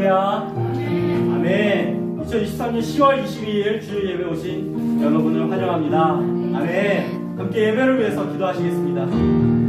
할렐루야. 아멘. 2023년 10월 22일 주일 예배 오신 여러분을 환영합니다. 아멘. 함께 예배를 위해서 기도하시겠습니다.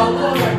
all around.